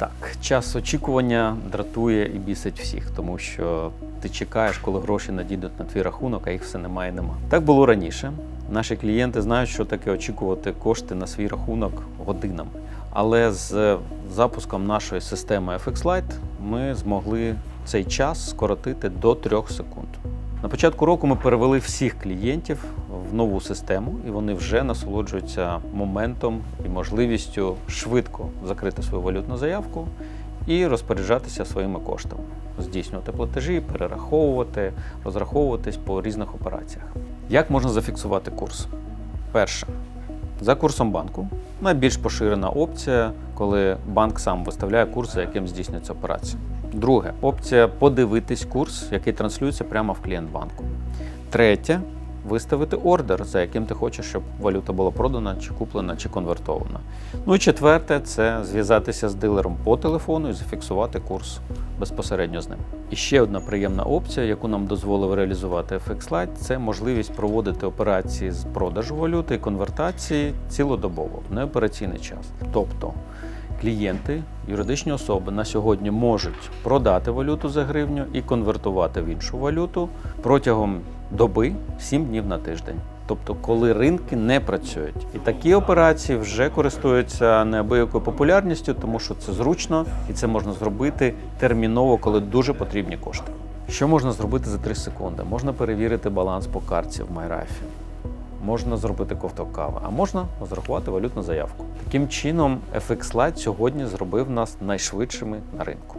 Так, час очікування дратує і бісить всіх, тому що ти чекаєш, коли гроші надійдуть на твій рахунок, а їх все немає і нема. Так було раніше. Наші клієнти знають, що таке очікувати кошти на свій рахунок годинами. Але з запуском нашої системи FX Lite ми змогли цей час скоротити до 3 секунд. На початку року ми перевели всіх клієнтів в нову систему, і вони вже насолоджуються моментом і можливістю швидко закрити свою валютну заявку і розпоряджатися своїми коштами, здійснювати платежі, перераховувати, розраховуватись по різних операціях. Як можна зафіксувати курс? Перше, за курсом банку найбільш поширена опція, коли банк сам виставляє курс, за яким здійснюється операція. Друге опція подивитись курс, який транслюється прямо в клієнт банку. Третє виставити ордер, за яким ти хочеш, щоб валюта була продана, чи куплена, чи конвертована. Ну і четверте це зв'язатися з дилером по телефону і зафіксувати курс безпосередньо з ним. І ще одна приємна опція, яку нам дозволив реалізувати FX Lite, це можливість проводити операції з продажу валюти і конвертації цілодобово, в неопераційний час. Тобто клієнти, юридичні особи на сьогодні можуть продати валюту за гривню і конвертувати в іншу валюту протягом доби 7 днів на тиждень. Тобто, коли ринки не працюють, і такі операції вже користуються неабиякою популярністю, тому що це зручно і це можна зробити терміново, коли дуже потрібні кошти. Що можна зробити за 3 секунди? Можна перевірити баланс по картці в Майрафі, можна зробити ковток кави, а можна розрахувати валютну заявку. Таким чином, FX Lite сьогодні зробив нас найшвидшими на ринку.